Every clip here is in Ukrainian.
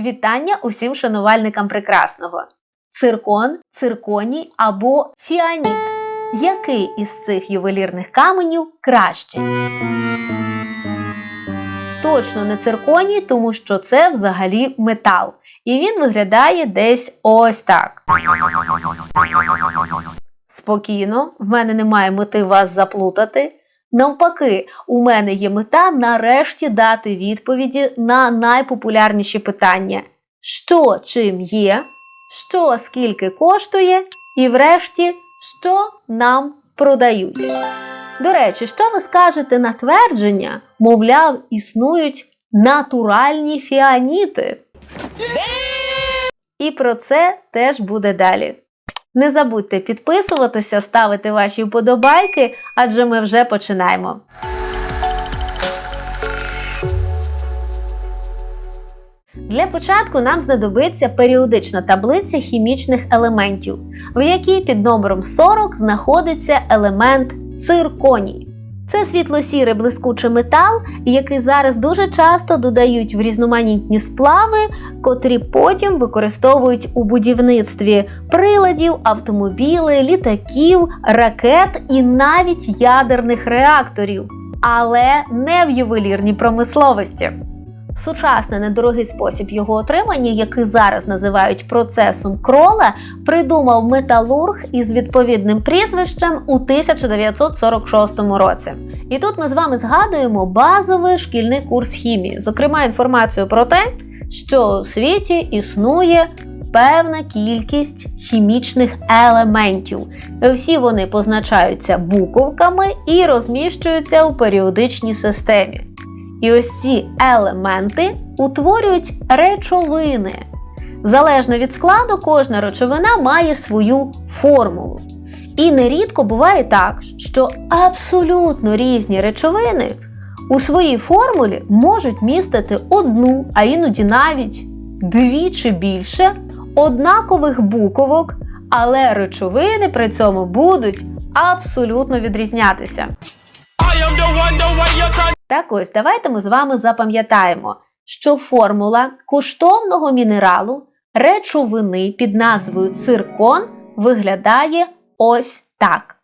Вітання усім шанувальникам прекрасного. Циркон, цирконій або фіаніт. Який із цих ювелірних каменів кращий? Точно не цирконій, тому що це взагалі метал. І він виглядає десь ось так. Спокійно, в мене немає мети вас заплутати. Навпаки, у мене є мета нарешті дати відповіді на найпопулярніші питання: що чим є, що скільки коштує, і врешті, що нам продають. До речі, що ви скажете на твердження, мовляв, існують натуральні фіаніти? І про це теж буде далі. Не забудьте підписуватися, ставити ваші вподобайки, адже ми вже починаємо. Для початку нам знадобиться періодична таблиця хімічних елементів, в якій під номером 40 знаходиться елемент цирконій. Це світло-сірий блискучий метал, який зараз дуже часто додають в різноманітні сплави, котрі потім використовують у будівництві приладів, автомобілів, літаків, ракет і навіть ядерних реакторів, але не в ювелірній промисловості. Сучасний недорогий спосіб його отримання, який зараз називають процесом крола, придумав металург із відповідним прізвищем у 1946 році. І тут ми з вами згадуємо базовий шкільний курс хімії, зокрема інформацію про те, що у світі існує певна кількість хімічних елементів. Всі вони позначаються буковками і розміщуються у періодичній системі. І ось ці елементи утворюють речовини. Залежно від складу, кожна речовина має свою формулу. І нерідко буває так, що абсолютно різні речовини у своїй формулі можуть містити одну, а іноді навіть дві чи більше однакових буковок, але речовини при цьому будуть абсолютно відрізнятися. Так ось, давайте ми з вами запам'ятаємо, що формула коштовного мінералу речовини під назвою циркон виглядає ось так.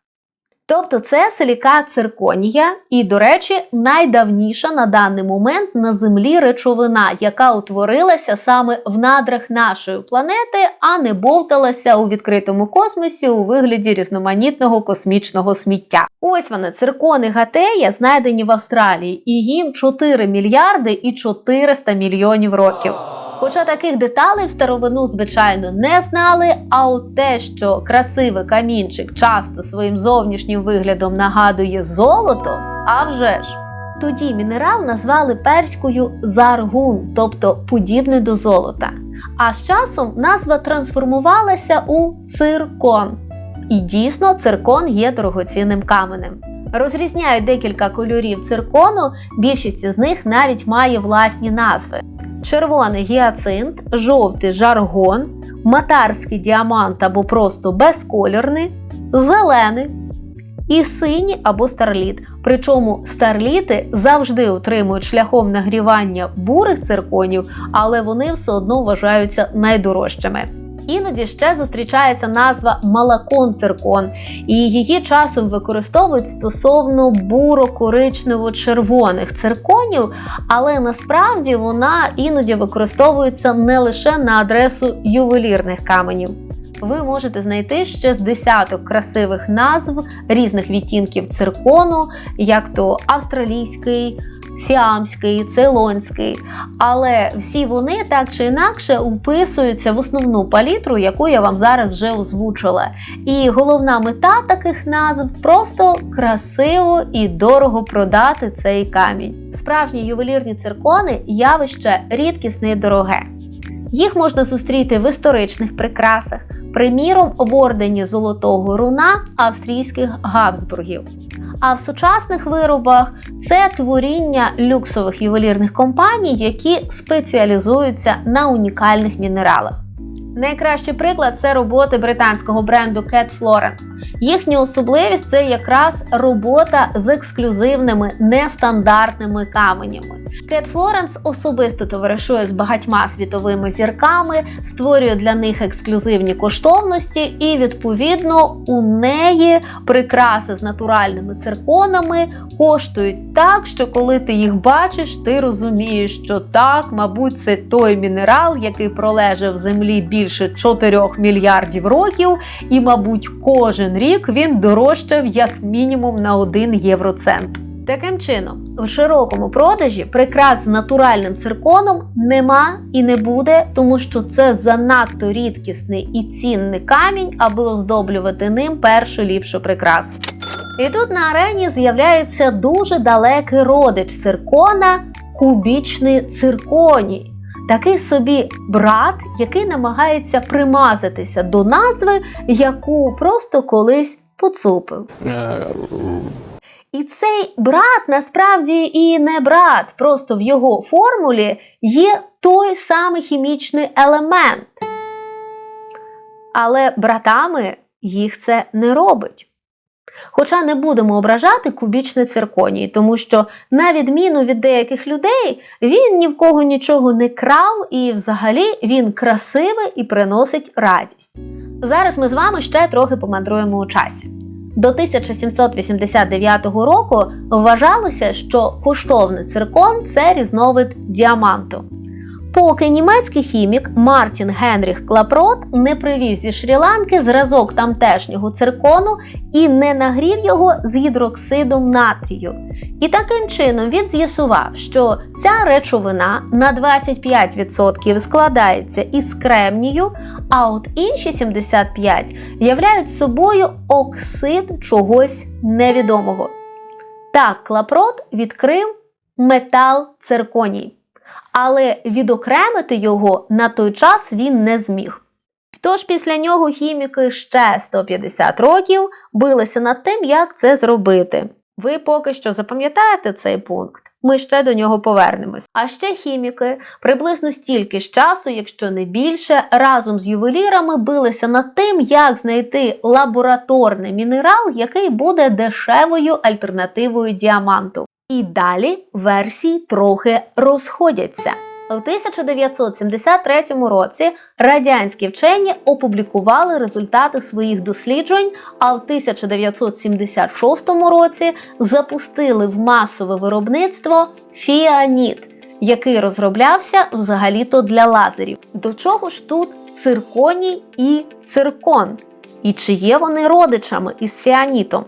Тобто це силікат цирконія, і, до речі, найдавніша на даний момент на Землі речовина, яка утворилася саме в надрах нашої планети, а не бовталася у відкритому космосі у вигляді різноманітного космічного сміття. Ось вони, циркони Гатея, знайдені в Австралії, і їм 4 мільярди і 400 мільйонів років. Хоча таких деталей в старовину, звичайно, не знали, а от те, що красивий камінчик часто своїм зовнішнім виглядом нагадує золото, а вже ж. Тоді мінерал назвали перською заргун, тобто подібний до золота. А з часом назва трансформувалася у циркон. І дійсно, циркон є дорогоцінним каменем. Розрізняють декілька кольорів циркону, більшість з них навіть має власні назви червоний гіацинт, жовтий жаргон, матарський діамант або просто безкольорний, зелений і синій або старліт. Причому старліти завжди отримують шляхом нагрівання бурих цирконів, але вони все одно вважаються найдорожчими. Іноді ще зустрічається назва малакон-циркон, і її часом використовують стосовно буро-коричнево-червоних цирконів, але насправді вона іноді використовується не лише на адресу ювелірних каменів. Ви можете знайти ще з десяток красивих назв різних відтінків циркону, як то австралійський, сіамський, цейлонський. Але всі вони так чи інакше вписуються в основну палітру, яку я вам зараз вже озвучила. І головна мета таких назв просто красиво і дорого продати цей камінь. Справжні ювелірні циркони явище рідкісне і дороге. Їх можна зустріти в історичних прикрасах, приміром в ордені Золотого руна австрійських Габсбургів. А в сучасних виробах це творіння люксових ювелірних компаній, які спеціалізуються на унікальних мінералах. Найкращий приклад це роботи британського бренду Cat Florence. Їхня особливість це якраз робота з ексклюзивними нестандартними каменями. Cat Florence особисто товаришує з багатьма світовими зірками, створює для них ексклюзивні коштовності, і відповідно у неї прикраси з натуральними цирконами коштують так, що коли ти їх бачиш, ти розумієш, що так, мабуть, це той мінерал, який пролежав в землі більше 4 мільярдів років, і, мабуть, кожен рік він дорожчав як мінімум на 1 євроцент. Таким чином, в широкому продажі прикрас з натуральним цирконом нема і не буде, тому що це занадто рідкісний і цінний камінь, аби оздоблювати ним першу ліпшу прикрасу. І тут на арені з'являється дуже далекий родич циркона кубічний цирконій. Такий собі брат, який намагається примазатися до назви, яку просто колись поцупив. І цей брат насправді і не брат, просто в його формулі є той самий хімічний елемент. Але братами їх це не робить. Хоча не будемо ображати кубічний цирконій, тому що, на відміну від деяких людей, він ні в кого нічого не крав, і взагалі він красивий і приносить радість. Зараз ми з вами ще трохи помандруємо у часі. До 1789 року вважалося, що коштовний циркон це різновид діаманту. Поки німецький хімік Мартін Генріх Клапрот не привіз зі Шрі-Ланки зразок тамтешнього циркону і не нагрів його з гідроксидом натрію. І таким чином він з'ясував, що ця речовина на 25% складається із кремнію, а от інші 75 являють собою оксид чогось невідомого. Так Клапрот відкрив метал цирконій але відокремити його на той час він не зміг. Тож після нього хіміки ще 150 років билися над тим, як це зробити. Ви поки що запам'ятаєте цей пункт, ми ще до нього повернемось. А ще хіміки приблизно стільки ж часу, якщо не більше, разом з ювелірами билися над тим, як знайти лабораторний мінерал, який буде дешевою альтернативою діаманту. І далі версії трохи розходяться. У 1973 році радянські вчені опублікували результати своїх досліджень, а в 1976 році запустили в масове виробництво фіаніт, який розроблявся взагалі-то для лазерів. До чого ж тут цирконій і циркон? І чи є вони родичами із фіанітом?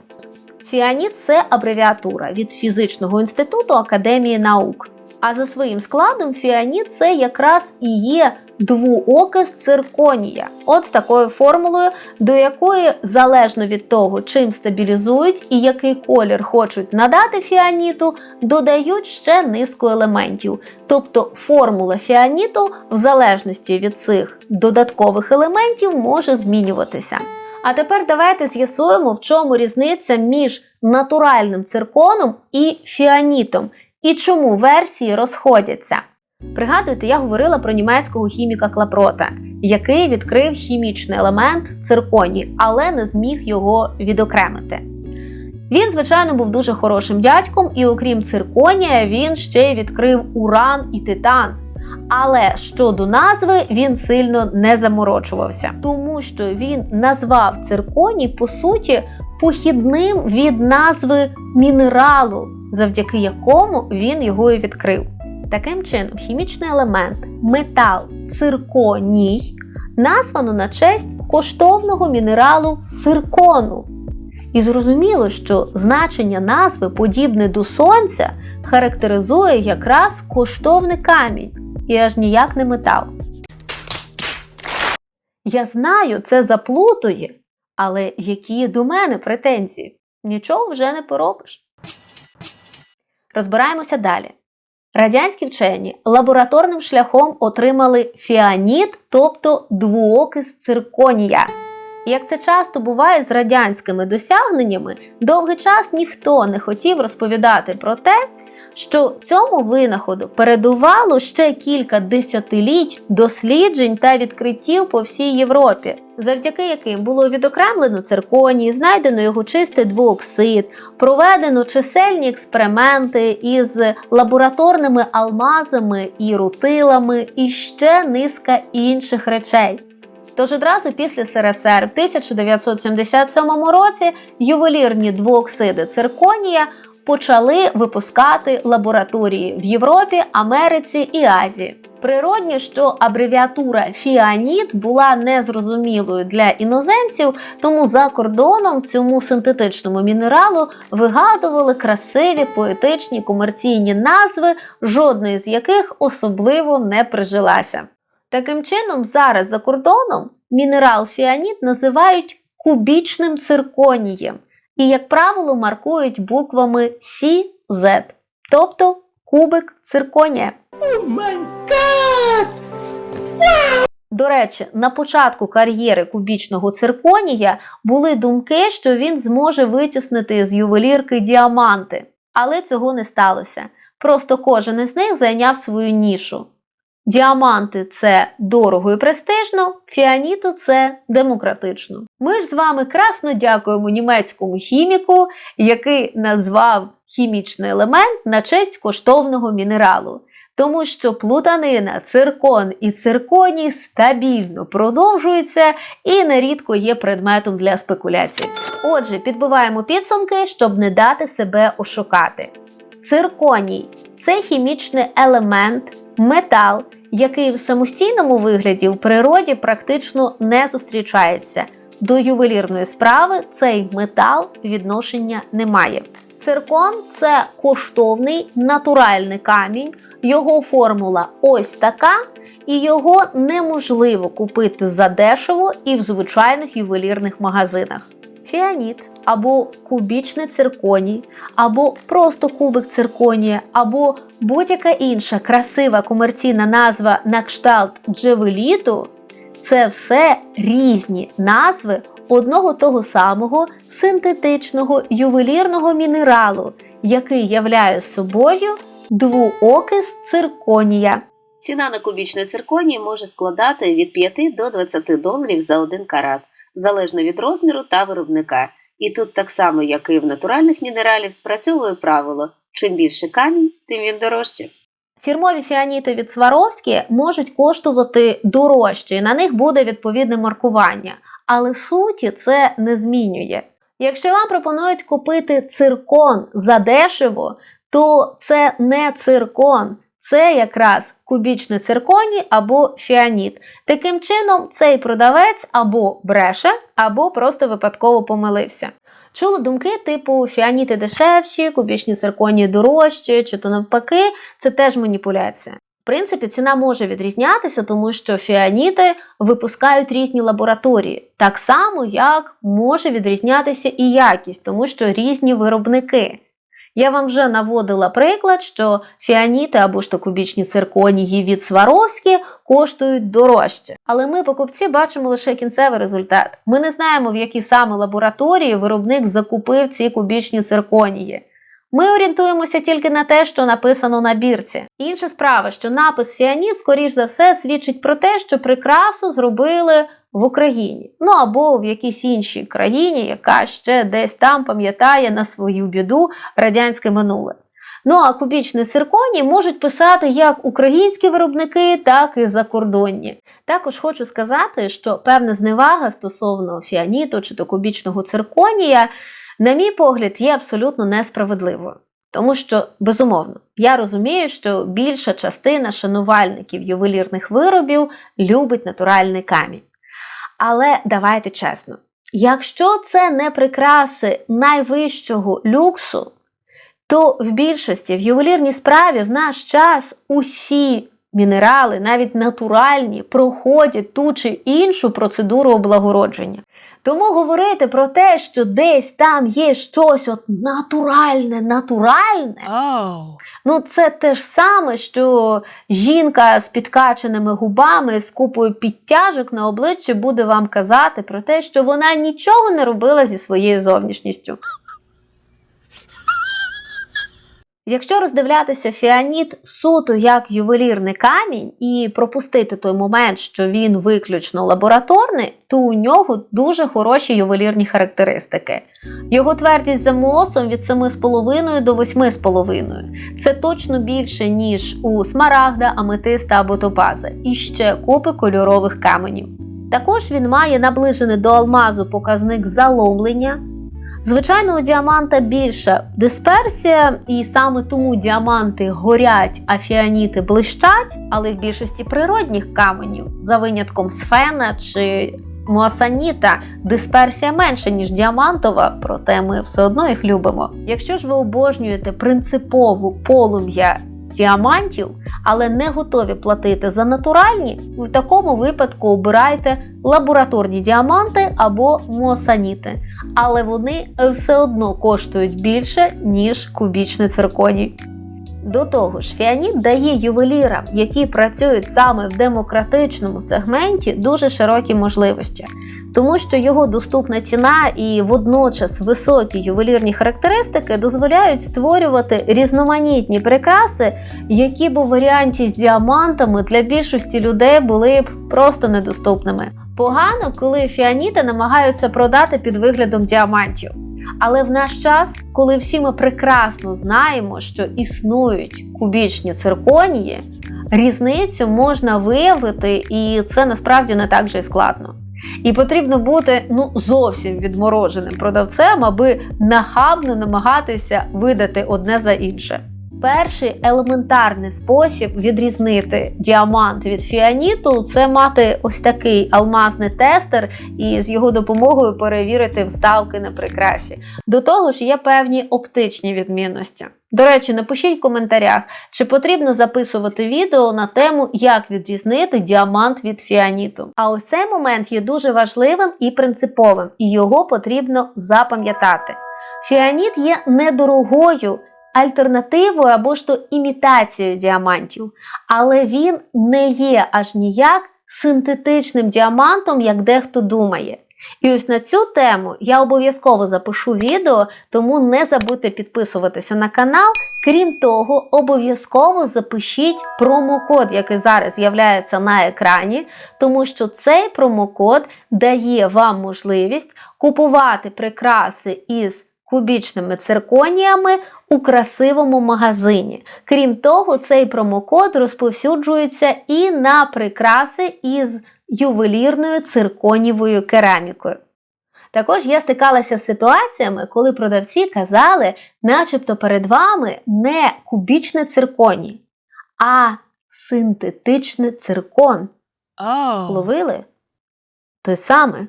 Фіаніт це абревіатура від фізичного інституту Академії наук. А за своїм складом фіаніт це якраз і є двуокис цирконія. От з такою формулою, до якої залежно від того, чим стабілізують і який колір хочуть надати фіаніту, додають ще низку елементів. Тобто формула фіаніту, в залежності від цих додаткових елементів, може змінюватися. А тепер давайте з'ясуємо, в чому різниця між натуральним цирконом і фіанітом, і чому версії розходяться. Пригадуйте, я говорила про німецького хіміка Клапрота, який відкрив хімічний елемент цирконій, але не зміг його відокремити. Він, звичайно, був дуже хорошим дядьком, і окрім цирконія, він ще й відкрив уран і титан. Але щодо назви він сильно не заморочувався, тому що він назвав цирконій, по суті, похідним від назви мінералу, завдяки якому він його і відкрив. Таким чином, хімічний елемент метал цирконій названо на честь коштовного мінералу циркону. І зрозуміло, що значення назви, подібне до сонця, характеризує якраз коштовний камінь і аж ніяк не метал. Я знаю, це заплутує, але які до мене претензії? Нічого вже не поробиш. Розбираємося далі. Радянські вчені лабораторним шляхом отримали фіаніт, тобто двуокис цирконія. Як це часто буває з радянськими досягненнями, довгий час ніхто не хотів розповідати про те, що цьому винаходу передувало ще кілька десятиліть досліджень та відкриттів по всій Європі, завдяки яким було відокремлено цирконій, знайдено його чистий двооксид, проведено чисельні експерименти із лабораторними алмазами і рутилами, і ще низка інших речей. Тож одразу після СРСР в 1977 році ювелірні двооксиди цирконія почали випускати лабораторії в Європі, Америці і Азії. Природні, що абревіатура фіаніт була незрозумілою для іноземців, тому за кордоном цьому синтетичному мінералу вигадували красиві поетичні комерційні назви, жодної з яких особливо не прижилася. Таким чином, зараз за кордоном мінерал фіаніт називають кубічним цирконієм і, як правило, маркують буквами CZ, тобто кубик цирконія. До речі, на початку кар'єри кубічного цирконія були думки, що він зможе витіснити з ювелірки діаманти, але цього не сталося. Просто кожен із них зайняв свою нішу. Діаманти це дорого і престижно, фіаніту це демократично. Ми ж з вами красно дякуємо німецькому хіміку, який назвав хімічний елемент на честь коштовного мінералу. Тому що плутанина, циркон і цирконій стабільно продовжуються і нерідко є предметом для спекуляцій. Отже, підбиваємо підсумки, щоб не дати себе ошукати. Цирконій це хімічний елемент, метал, який в самостійному вигляді в природі практично не зустрічається. До ювелірної справи цей метал відношення не має. Циркон це коштовний натуральний камінь, його формула ось така, і його неможливо купити задешево і в звичайних ювелірних магазинах. Фіаніт або кубічний цирконій, або просто кубик цирконія, або будь-яка інша красива комерційна назва на кшталт джевеліту це все різні назви одного того самого синтетичного ювелірного мінералу, який являє собою двуокис цирконія. Ціна на кубічний цирконій може складати від 5 до 20 доларів за один карат, залежно від розміру та виробника. І тут так само, як і в натуральних мінералів, спрацьовує правило: чим більше камінь, тим він дорожче. Фірмові фіаніти від Сваровські можуть коштувати дорожче, і на них буде відповідне маркування, але суті це не змінює. Якщо вам пропонують купити циркон задешево, то це не циркон, це якраз кубічний цирконій або фіаніт. Таким чином, цей продавець або бреше, або просто випадково помилився. Чули думки типу фіаніти дешевші, кубічні цирконії дорожчі, чи то навпаки, це теж маніпуляція. В принципі, ціна може відрізнятися, тому що фіаніти випускають різні лабораторії, так само, як може відрізнятися і якість, тому що різні виробники. Я вам вже наводила приклад, що фіаніти або ж то кубічні цирконії від Сваровські коштують дорожче. Але ми, покупці, бачимо лише кінцевий результат. Ми не знаємо, в якій саме лабораторії виробник закупив ці кубічні цирконії. Ми орієнтуємося тільки на те, що написано на бірці. Інша справа, що напис фіаніт, скоріш за все, свідчить про те, що прикрасу зробили в Україні, ну або в якійсь іншій країні, яка ще десь там пам'ятає на свою біду радянське минуле. Ну а кубічні цирконі можуть писати як українські виробники, так і закордонні. Також хочу сказати, що певна зневага стосовно фіаніту чи то кубічного цирконія, на мій погляд, є абсолютно несправедливою. Тому що, безумовно, я розумію, що більша частина шанувальників ювелірних виробів любить натуральний камінь. Але давайте чесно, якщо це не прикраси найвищого люксу, то в більшості в ювелірній справі в наш час усі мінерали, навіть натуральні, проходять ту чи іншу процедуру облагородження. Тому говорити про те, що десь там є щось от натуральне, натуральне, Oh. Ну, це те ж саме, що жінка з підкаченими губами з купою підтяжок на обличчі буде вам казати про те, що вона нічого не робила зі своєю зовнішністю. Якщо роздивлятися фіаніт суто як ювелірний камінь і пропустити той момент, що він виключно лабораторний, то у нього дуже хороші ювелірні характеристики. Його твердість за мосом від 7,5 до 8,5. Це точно більше, ніж у смарагда, аметиста або топаза, і ще купи кольорових каменів. Також він має наближений до алмазу показник заломлення. Звичайно, у діаманта більша дисперсія, і саме тому діаманти горять, а фіаніти блищать, але в більшості природних каменів, за винятком сфена чи муасаніта, дисперсія менша, ніж діамантова, проте ми все одно їх любимо. Якщо ж ви обожнюєте принципову полум'я діамантів, але не готові платити за натуральні, в такому випадку обирайте лабораторні діаманти або мосаніти, але вони все одно коштують більше, ніж кубічний цирконій. До того ж, фіаніт дає ювелірам, які працюють саме в демократичному сегменті, дуже широкі можливості, тому що його доступна ціна і водночас високі ювелірні характеристики дозволяють створювати різноманітні прикраси, які б у варіанті з діамантами для більшості людей були б просто недоступними. Погано, коли фіаніти намагаються продати під виглядом діамантів. Але в наш час, коли всі ми прекрасно знаємо, що існують кубічні цирконії, різницю можна виявити, і це насправді не так же й складно. І потрібно бути ну зовсім відмороженим продавцем, аби нахабно намагатися видати одне за інше. Перший елементарний спосіб відрізнити діамант від фіаніту це мати ось такий алмазний тестер і з його допомогою перевірити вставки на прикрасі. До того ж, є певні оптичні відмінності. До речі, напишіть в коментарях, чи потрібно записувати відео на тему, як відрізнити діамант від фіаніту. А ось цей момент є дуже важливим і принциповим, і його потрібно запам'ятати. Фіаніт є недорогою альтернативою або ж то імітацією діамантів, але він не є аж ніяк синтетичним діамантом, як дехто думає. І ось на цю тему я обов'язково запишу відео, тому не забудьте підписуватися на канал. Крім того, обов'язково запишіть промокод, який зараз з'являється на екрані, тому що цей промокод дає вам можливість купувати прикраси із кубічними цирконіями у красивому магазині. Крім того, цей промокод розповсюджується і на прикраси із ювелірною цирконівою керамікою. Також я стикалася з ситуаціями, коли продавці казали, начебто перед вами не кубічне цирконій, а синтетичний циркон. Oh. Ловили? Той саме.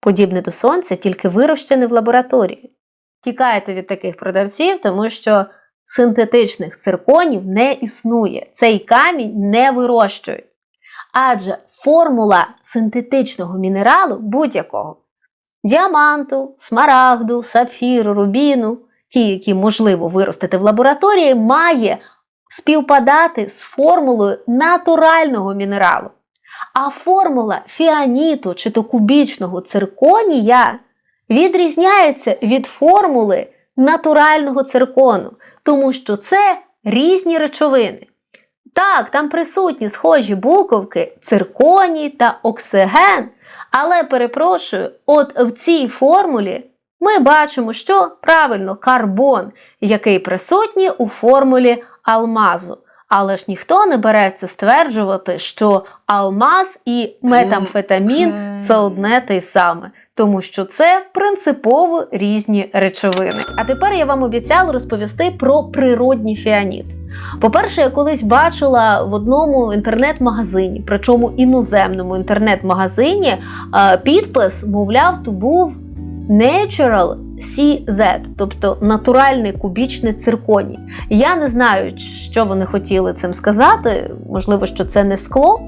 Подібне до сонця, тільки вирощене в лабораторії. Тікайте від таких продавців, тому що синтетичних цирконів не існує. Цей камінь не вирощують. Адже формула синтетичного мінералу будь-якого діаманту, смарагду, сапфіру, рубіну, ті, які можливо виростити в лабораторії, має співпадати з формулою натурального мінералу. А формула фіаніту чи то кубічного цирконія відрізняється від формули натурального циркону, тому що це різні речовини. Так, там присутні схожі буковки цирконій та оксиген, але перепрошую, от в цій формулі ми бачимо, що правильно карбон, який присутній у формулі алмазу. Але ж ніхто не береться стверджувати, що алмаз і метамфетамін це одне те й саме, тому що це принципово різні речовини. А тепер я вам обіцяла розповісти про природній фіаніт. По-перше, я колись бачила в одному інтернет-магазині, причому іноземному інтернет-магазині, е, підпис, мовляв, то був Natural CZ, тобто натуральний кубічний цирконій. Я не знаю, що вони хотіли цим сказати, можливо, що це не скло,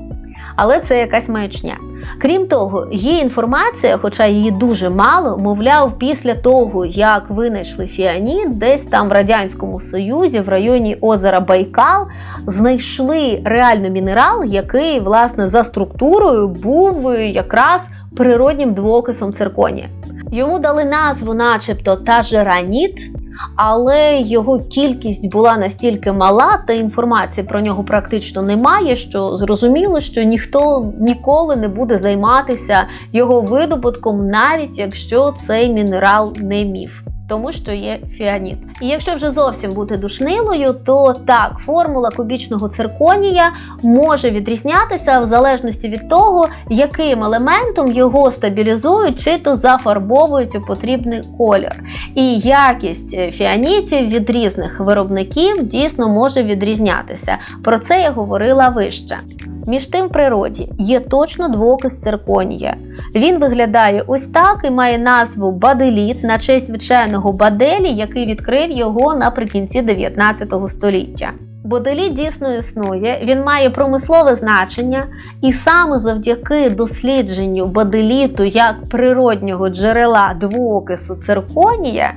але це якась маячня. Крім того, є інформація, хоча її дуже мало, мовляв, після того, як винайшли фіаніт, десь там в Радянському Союзі, в районі озера Байкал, знайшли реально мінерал, який, власне, за структурою був якраз природнім двоокисом цирконія. Йому дали назву, начебто, тажераніт, але його кількість була настільки мала, та інформації про нього практично немає, що зрозуміло, що ніхто ніколи не буде займатися його видобутком, навіть якщо цей мінерал не міф. Тому що є фіаніт. І якщо вже зовсім бути душнилою, то так, формула кубічного цирконія може відрізнятися в залежності від того, яким елементом його стабілізують чи то зафарбовують у потрібний колір. І якість фіанітів від різних виробників дійсно може відрізнятися. Про це я говорила вище. Між тим, в природі є точно двокис цирконія. Він виглядає ось так і має назву баделіт на честь звичайного баделі, який відкрив його наприкінці 19 століття. Боделіт дійсно існує, він має промислове значення, і саме завдяки дослідженню баделіту як природнього джерела двоокису цирконія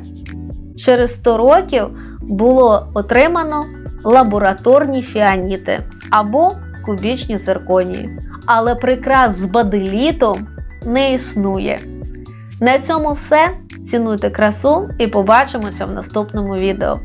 через 100 років було отримано лабораторні фіаніти або кубічні цирконії. Але прикрас з баделітом не існує. На цьому все. Цінуйте красу і побачимося в наступному відео.